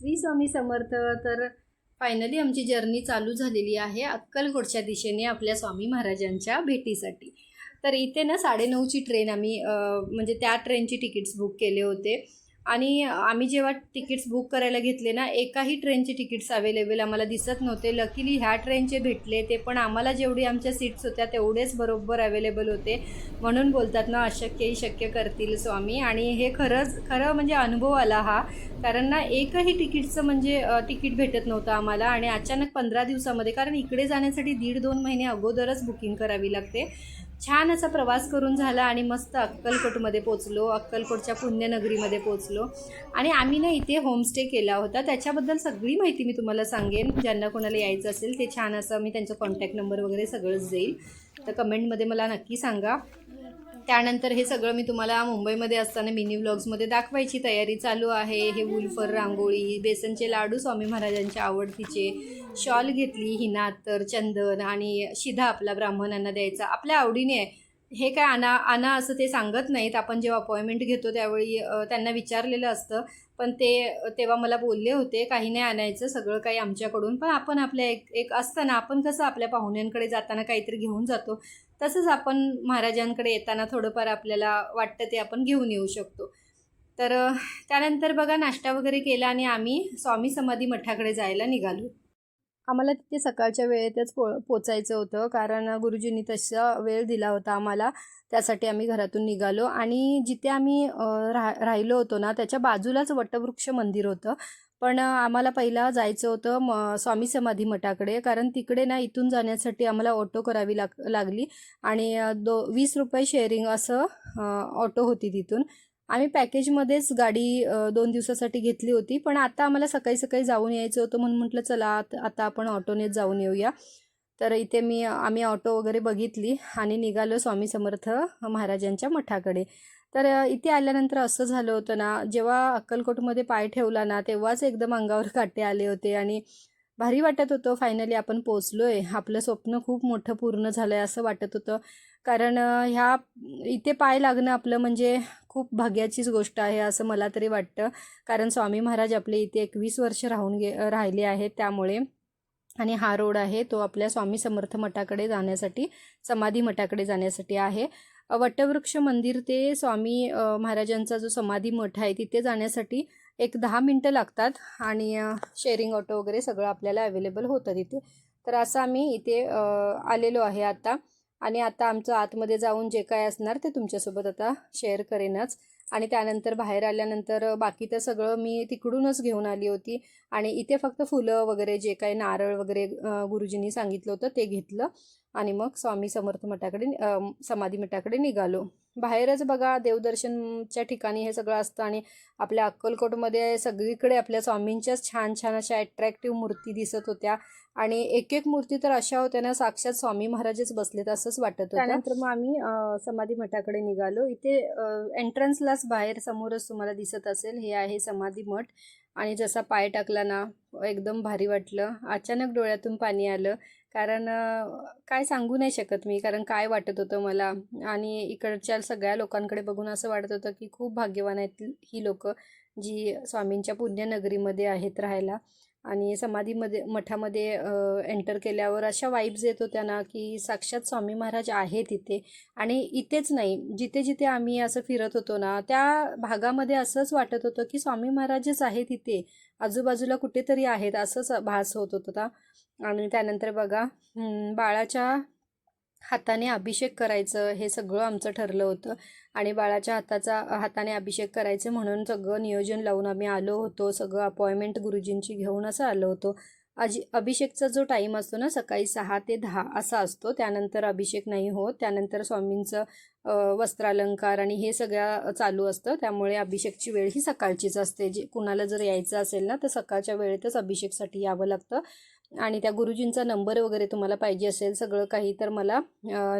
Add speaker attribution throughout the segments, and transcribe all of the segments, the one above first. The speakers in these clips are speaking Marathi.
Speaker 1: श्री स्वामी समर्थ. तर फायनली आमची जर्नी चालू झालेली आहे अक्कलकोटच्या दिशेने आपल्या स्वामी महाराजांच्या भेटीसाठी. तर इथे ना साडेनऊची ट्रेन आम्ही म्हणजे त्या ट्रेनची तिकीट्स बुक केले होते. आणि आम्ही जेव्हा तिकीट्स बुक करायला घेतले ना एकाही ट्रेनचे तिकीट्स अवेलेबल आम्हाला दिसत नव्हते. लकीली ह्या ट्रेनचे भेटले ते पण आम्हाला जेवढी आमच्या सीट्स होत्या तेवढेच बरोबर अवेलेबल होते. म्हणून बोलतात ना अशक्यही शक्य करतील स्वामी. आणि हे खरंच खरं म्हणजे अनुभव आला हा. कारण ना एकही तिकीटचं म्हणजे तिकीट भेटत नव्हतं आम्हाला. आणि अचानक पंधरा दिवसामध्ये कारण इकडे जाण्यासाठी दीड दोन महिने अगोदरच बुकिंग करावी लागते. छान असा प्रवास करून झाला आणि मस्त अक्कलकोटमध्ये पोचलो अक्कलकोटच्या पुण्यनगरीमध्ये पोचलो. आणि आम्ही ना इथे होमस्टे केला होता. त्याच्याबद्दल सगळी माहिती मी तुम्हाला सांगेन. ज्यांना कोणाला यायचं असेल ते छान असं मी त्यांचा कॉन्टॅक्ट नंबर वगैरे सगळंच देईल. तर कमेंटमध्ये मला नक्की सांगा. त्यानंतर हे सगळं मी तुम्हाला मुंबईमध्ये असताना मिनी व्लॉग्समध्ये दाखवायची तयारी चालू आहे. हे वुलफर रांगोळी बेसनचे लाडू स्वामी महाराजांच्या आवडतीचे शॉल घेतली हिना तर चंदन आणि शिधा आपला ब्राह्मणांना द्यायचा. आपल्या आवडीने आहे हे काय आणा आणा असं ते सांगत नाहीत. आपण जेव्हा अपॉइंटमेंट घेतो त्यावेळी त्यांना विचारलेलं असतं. पण ते तेव्हा मला बोलले होते काही नाही आणायचं सगळं काही आमच्याकडून. पण आपण आपल्या एक एक असतं ना आपण कसं आपल्या पाहुण्यांकडे जाताना काहीतरी घेऊन जातो. तसंच आपण महाराजांकडे येताना थोडंफार आपल्याला वाटतं ते आपण घेऊन येऊ शकतो. तर त्यानंतर बघा नाश्ता वगैरे केला आणि आम्ही स्वामी समाधी मठाकडे जायला निघालो. आम्हाला तिथे सकाळच्या वेळेतच पो पोचायचं होतं कारण गुरुजींनी तसा वेळ दिला होता आम्हाला. त्यासाठी आम्ही घरातून निघालो आणि जिथे आम्ही राह राहिलो होतो ना त्याच्या बाजूलाच वटवृक्ष मंदिर होतं. पण आम्हाला पहिला जायचं होतं म स्वामी समाधी मठाकडे. कारण तिकडे ना इथून जाण्यासाठी आम्हाला ऑटो करावी लाग लागली. आणि दो वीस रुपये शेअरिंग असं ऑटो होती तिथून. आम्ही पॅकेजमध्येच गाडी दोन दिवसासाठी घेतली होती. पण आता आम्हाला सकाळी सकाळी जाऊन यायचं होतं म्हणून म्हटलं चला आता आपण ऑटोनेच जाऊन येऊया. तर इथे मी आम्ही ऑटो वगैरे बघितली आणि निघालो स्वामी समर्थ महाराजांच्या मठाकडे. तर इथे आल्यानंतर असं झालं होतं ना जेव्हा अक्कलकोटमध्ये पाय ठेवला ना तेव्हाच एकदम अंगावर काटे आले होते आणि भारी वाटत होतं. फायनली आपण पोचलो आहे आपलं स्वप्न खूप मोठं पूर्ण झालं आहे असं वाटत होतं. कारण ह्या इथे पाय लागणं आपलं म्हणजे खूप भाग्याचीच गोष्ट आहे असं मला तरी वाटतं. कारण स्वामी महाराज आपले इथे एकवीस वर्ष राहून गे राहिले आहेत त्यामुळे. आणि हा रोड आहे तो आपल्या स्वामी समर्थ मठाकडे जाण्यासाठी समाधी मठाकडे जाण्यासाठी आहे. वटवृक्ष मंदिर ते स्वामी महाराजांचा जो समाधी मठ आहे तिथे जाण्यासाठी एक दहा मिनटं लागतात आणि शेअरिंग ऑटो वगैरे सगळं आपल्याला अवेलेबल होतं तिथे. तर असं आम्ही इथे आलेलो आहे आता. आणि आता आमचं आतमध्ये जाऊन जे काय असणार ते तुमच्यासोबत आता शेअर करेनच. आणि त्यानंतर बाहेर आल्यानंतर बाकी तर सगळं मी तिकडूनच घेऊन आली होती. आणि इथे फक्त फुलं वगैरे जे काही नारळ वगैरे गुरुजींनी सांगितलं होतं ते घेतलं. आणि मग स्वामी समर्थ मठाकडे समाधी मठाकडे निघालो. बाहेरच बघा देवदर्शनच्या ठिकाणी हे सगळं असतं आणि आपल्या अक्कलकोटमध्ये सगळीकडे आपल्या स्वामींच्याच छान छान अशा अट्रॅक्टिव्ह मूर्ती दिसत होत्या. आणि एक एक मूर्ती तर अशा होत्या ना साक्षात स्वामी महाराजच बसलेत असंच वाटत होतं. त्यानंतर मग आम्ही समाधी मठाकडे निघालो. इथे एंट्रन्सलाच बाहेर समोरच तुम्हाला दिसत असेल हे आहे समाधी मठ. आणि जसा पाय टाकला ना एकदम भारी वाटलं. अचानक डोळ्यातून पाणी आलं. कारण काय सांगू नाही शकत मी कारण काय वाटत होतं मला. आणि इकडच्या सगळ्या लोकांकडे बघून असं वाटत होतं की खूप भाग्यवान आहेत ही लोक जी स्वामींच्या पुण्यनगरीमध्ये आहेत राहायला. आणि समाधीमध्ये मठामध्ये एंटर केल्यावर अशा वाईब्स येत होत्या ना की साक्षात स्वामी महाराज आहेत इथे. आणि इथेच नाही जिथे जिथे आम्ही असं फिरत होतो ना त्या भागामध्ये असंच वाटत होतं की स्वामी महाराजच आहेत इथे. आजूबाजूला कुठेतरी आहेत असंच भास होत होता. आणि त्यानंतर बघा बाळाच्या हाताने अभिषेक करायचं हे सगळं आमचं ठरलं होतं. आणि बाळाच्या हाताचा हाताने अभिषेक करायचे म्हणून सगळं नियोजन लावून आम्ही आलो होतो. सगळं अपॉइंटमेंट गुरुजींची घेऊन असं आलो होतो. अजि अभिषेकचा जो टाईम असतो ना सकाळी सहा ते दहा असा असतो. त्यानंतर अभिषेक नाही होत. त्यानंतर स्वामींचं वस्त्रालंकार आणि हे सगळं चालू असतं. त्यामुळे अभिषेकची वेळ ही सकाळचीच असते. जे कुणाला जर यायचं असेल ना तर सकाळच्या वेळेतच अभिषेकसाठी यावं लागतं. आणि त्या गुरुजींचा नंबर वगैरे तुम्हाला पाहिजे असेल सगळं काही तर मला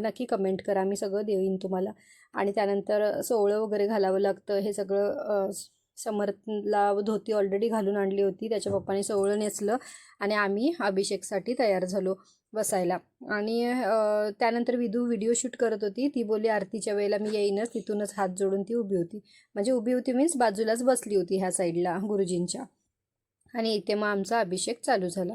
Speaker 1: नक्की कमेंट करा. मी सगळं देईन तुम्हाला. आणि त्यानंतर सोवळं वगैरे घालावं लागतं. हे सगळं समर्थला धोती ऑलरेडी घालून आणली होती. त्याच्या पप्पाने सोवळं नेसलं आणि आम्ही अभिषेकसाठी तयार झालो बसायला. आणि त्यानंतर विधू व्हिडिओ शूट करत होती. ती बोलली आरतीच्या वेळेला मी येईनच. तिथूनच हात जोडून ती उभी होती. म्हणजे उभी होती मीन्स बाजूलाच बसली होती ह्या साईडला गुरुजींच्या. आणि इथे मग आमचा अभिषेक चालू झाला.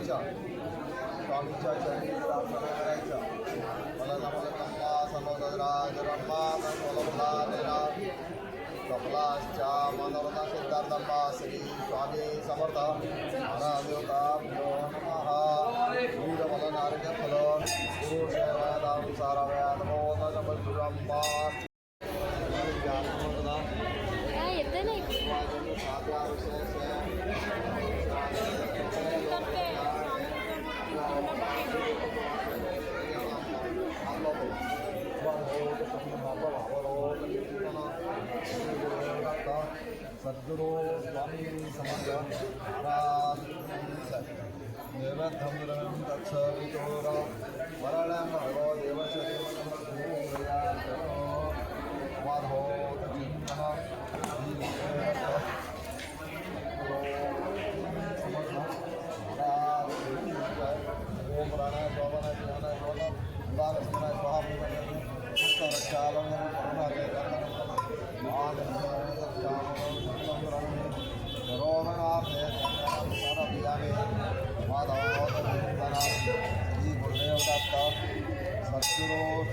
Speaker 2: हातामध्ये स्वामीच्या चरणी प्रार्थना करायच्या. मला नमला नम्मा रम्मा देना कपलाश्चा मनोरथा सिद्धार्थम्मा श्री स्वामी समर्थ. महादेवता नमः. वीरमल नारक फल. गुरु सेवादानुसारव्या नमो नमः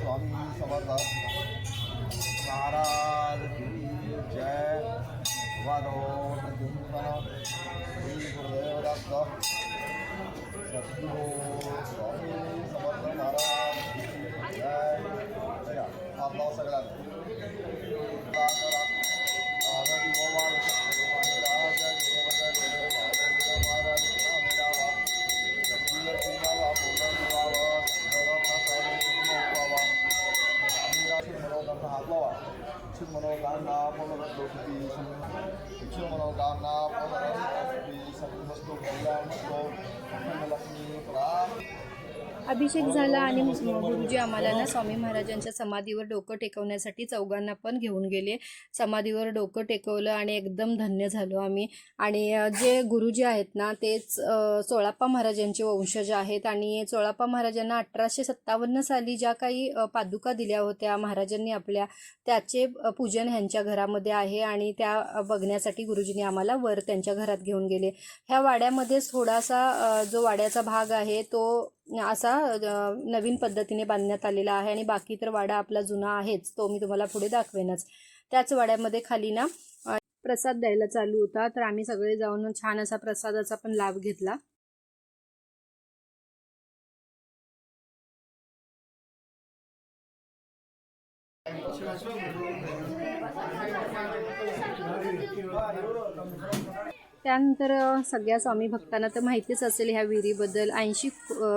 Speaker 2: स्वामी समर्थ। महाराज की जय। वादो श्री गुरुदेव सद्गुरु स्वामी समर्थ महाराज जय। आपला सगळ्यांना। मनोकामना पुनरस्तु इच्छु मनोकामना पुनरस्तु सर्वस्तु कल्याणस्तु लक्ष्मी प्राप्ति
Speaker 1: अभिषेक झाला आणि गुरुजी आम्हाला ना स्वामी महाराजांच्या समाधीवर डोकं टेकवण्यासाठी चौघांना पण घेऊन गेले. समाधीवर डोकं टेकवलं आणि एकदम धन्य झालो आम्ही. आणि जे गुरुजी आहेत ना तेच चोळाप्पा महाराजांचे वंशज आहेत. आणि चोळाप्पा महाराजांना अठराशे सत्तावन्न साली ज्या काही पादुका दिल्या होत्या महाराजांनी आपल्या त्याचे पूजन ह्यांच्या घरामध्ये आहे आणि त्या बघण्यासाठी गुरुजींनी आम्हाला वर त्यांच्या घरात घेऊन गेले. ह्या वाड्यामध्येच थोडासा जो वाड्याचा भाग आहे तो असा नवीन पद्धतीने बांधण्यात आलेला आहे आणि बाकी तर वाडा आपला जुना आहेच तो मी तुम्हाला पुढे दाखवेनच. त्याच वाड्यामध्ये खाली ना प्रसाद द्यायला चालू होता तर आम्ही सगळे जाऊन छान असा प्रसादाचा पण लाभ घेतला. त्यानंतर सगळ्या स्वामी भक्तांना तर माहितीच असेल ह्या विहिरीबद्दल. ऐंशी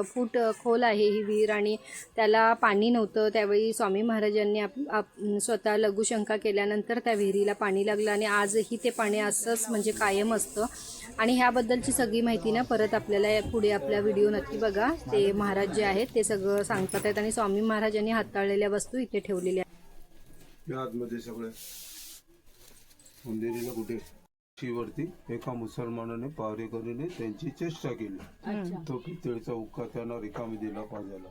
Speaker 1: फूट खोल आहे ही विहीर आणि त्याला पाणी नव्हतं. त्यावेळी स्वामी महाराजांनी आप, आप स्वतः लघुशंका केल्यानंतर त्या विहिरीला पाणी लागलं आणि आजही ते पाणी असंच म्हणजे कायम असतं. आणि ह्याबद्दलची सगळी माहिती ना परत आपल्याला या- पुढे आपल्या व्हिडिओ नक्की बघा. ते महाराज जे आहेत ते सगळं सांगतात आहेत आणि स्वामी महाराजांनी हाताळलेल्या वस्तू इथे ठेवलेल्या आहेत.
Speaker 3: आतमध्ये सगळं. कुठे? वरती एका मुसलमानाने पहारेकरीने त्यांची चेष्टा केली. तो पितळीचा उक्का त्यांना रिकामी दिला पाजायला.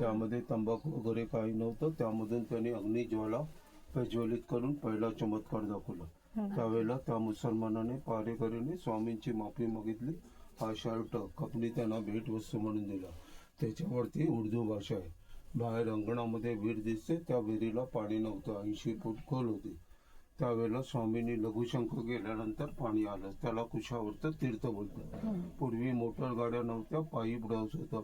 Speaker 3: त्यामध्ये तंबाखू वगैरे काही नव्हतं. त्यामधून त्यांनी अग्निज्वाला प्रज्वलित करून पहिला चमत्कार दाखवला. त्यावेळेला त्या मुसलमानाने पारेकरीने स्वामींची माफी मागितली. हा शर्ट कपनी त्यांना भेटवस्तू म्हणून दिला. त्याच्यावरती उर्दू भाषा आहे. बाहेर अंगणामध्ये विहीर दिसते. त्या विहिरीला पाणी नव्हतं. ऐंशी फूट खोल होती. त्यावेळेला स्वामींनी लघुशंक गेल्यानंतर पाणी आलं. त्याला कुशावरचं तीर्थ बोलतात. पूर्वी मोटर गाड्या नव्हत्या पायी प्रवास होता.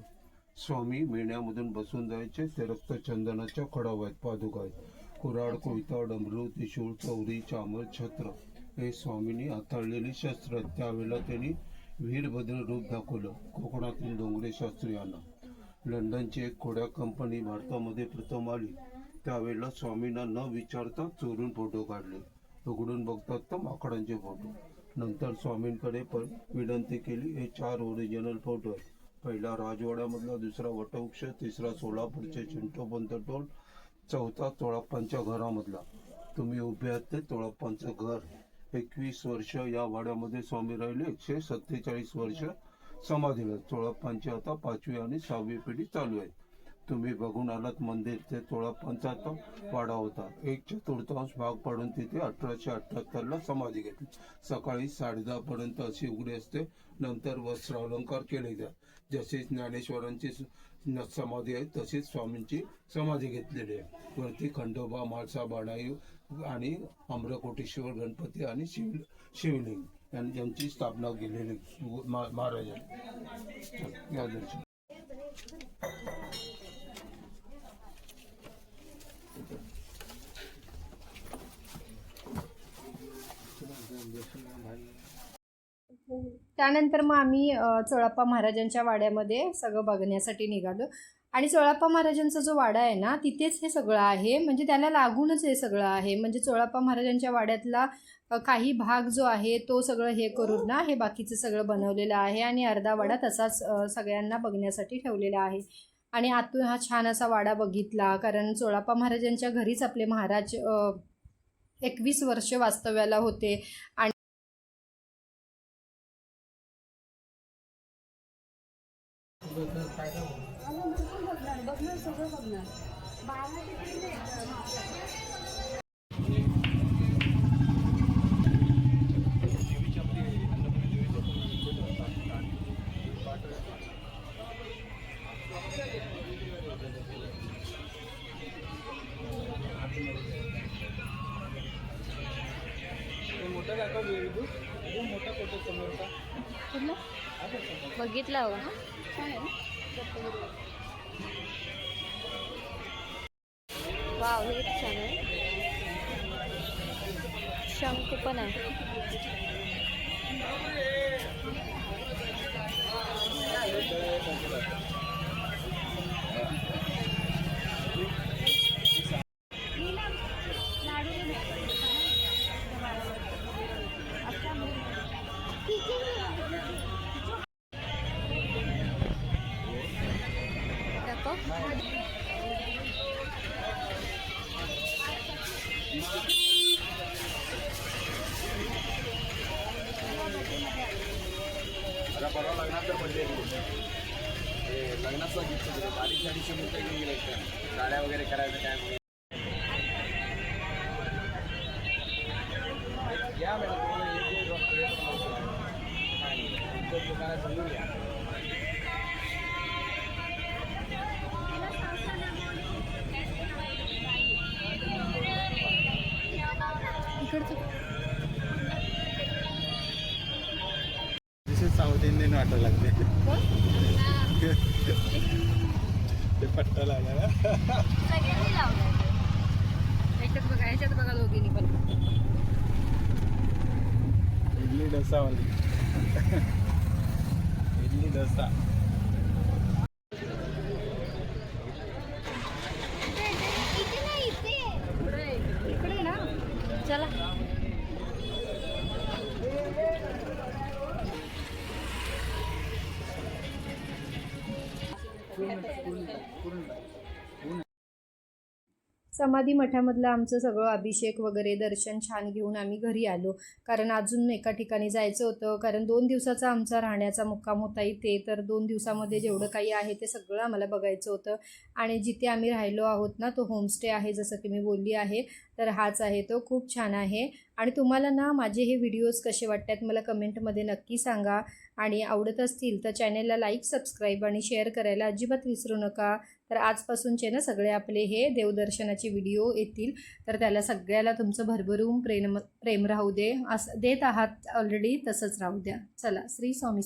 Speaker 3: स्वामी मेण्यामधून बसून जायचे. ते रक्तचंदनाच्या खडाव आहेत पादुका आहेत. कुराड कोयता डमरू त्रिशूळ चौरी चामर छत्र हे स्वामींनी हाताळलेली शस्त्र त्यावेळेला त्यांनी वीरभद्र रूप दाखवलं. कोकणातील डोंगरे शास्त्री यांना लंडनची एक खोड्या कंपनी भारतामध्ये प्रथम आली. त्यावेळेला स्वामींना न विचारता चोरून फोटो काढले. उघडून बघतात तर माकडांचे फोटो. नंतर स्वामींकडे पण विनंती केली हे चार ओरिजिनल फोटो आहेत. पहिला राजवाड्यामधला दुसरा वटवृक्ष तिसरा सोलापूरचे चिंटोपंत टोल चौथा तोळाप्पांच्या घरामधला. तुम्ही उभे आहात ते तोळाप्पांचं घर. एकवीस वर्ष या वाड्यामध्ये स्वामी राहिले एकशे सत्तेचाळीस वर्ष समाधीला. चोळाप्पांची आता पाचवी आणि सहावी पिढी चालू आहे. तुम्ही बघून आलात मंदिर ते चोळाप्पांचा आता वाडा होता. एक चतुर्थांश भाग पडून तिथे अठराशे अठ्याहत्तर ला समाधी घेतली. सकाळी साडेदहा पर्यंत अशी उघडी असते. नंतर वस्त्रालंकार केले जात जशी ज्ञानेश्वरांची समाधी आहे तशीच स्वामींची समाधी घेतलेली आहे. वरती खंडोबा म्हाळसा बाणाई आणि अमरकोटेश्वर गणपती आणि शिव शिवलिंग यांची स्थापना केलेली महाराजांनी. या
Speaker 1: त्यानंतर मग आम्ही चोळाप्पा महाराजांच्या वाड्यामध्ये सगळं बघण्यासाठी निघालो. आणि चोळाप्पा महाराजांचा जो वाडा आहे ना तिथेच हे सगळं आहे. म्हणजे त्याला लागूनच हे सगळं आहे. म्हणजे चोळाप्पा महाराजांच्या वाड्यातला काही भाग जो आहे तो सगळं हे करून ना हे बाकीचं सगळं बनवलेलं आहे. आणि अर्धा वाडा तसाच सगळ्यांना बघण्यासाठी ठेवलेला आहे. आणि आतून हा छान असा वाडा बघितला. कारण चोळाप्पा महाराजांच्या घरीच आपले महाराज एकवीस वर्ष वास्तव्याला होते. आणि
Speaker 4: कुठला हवा हो. वाव हे छान आहे. शंख पण आहे.
Speaker 2: परवा लग्नाचं पडले लग्नाचं गिफ्ट दिलं अडीच अडीचशे रुपये घेऊन गेले गाड्या वगैरे करायचं काय?
Speaker 5: वाटायला लागले. ते पट्टा लागला
Speaker 1: ह्याच्यात बघा ह्याच्यात बघा दोघींनी पण.
Speaker 5: इडली डोसा वाली. इडली डोसा.
Speaker 1: समाधी मठामधलं आमचं सगळं अभिषेक वगैरे दर्शन छान घेऊन आम्ही घरी आलो. कारण अजून एका ठिकाणी जायचं होतं. कारण दोन दिवसाचा आमचा राहण्याचा मुक्काम होता इथे. तर दोन दिवसामध्ये जेवढं काही आहे ते सगळं आम्हाला बघायचं होतं. आणि जिथे आम्ही राहिलो आहोत ना तो होमस्टे आहे जसं की मी बोलली आहे. तर हाच आहे तो. खूप छान आहे. आणि तुम्हाला ना माझे हे व्हिडिओज कसे वाटतात मला कमेंटमध्ये नक्की सांगा. आणि आवडत असतील तर चॅनेलला लाईक सबस्क्राईब आणि शेअर करायला अजिबात विसरू नका. तर आजपासूनचे ना सगळे आपले हे देवदर्शनाचे व्हिडिओ येतील. तर त्याला सगळ्याला तुमचं भरभरून प्रेम प्रेम राहू दे. असं देत आहात ऑलरेडी तसंच राहू द्या. चला श्री स्वामी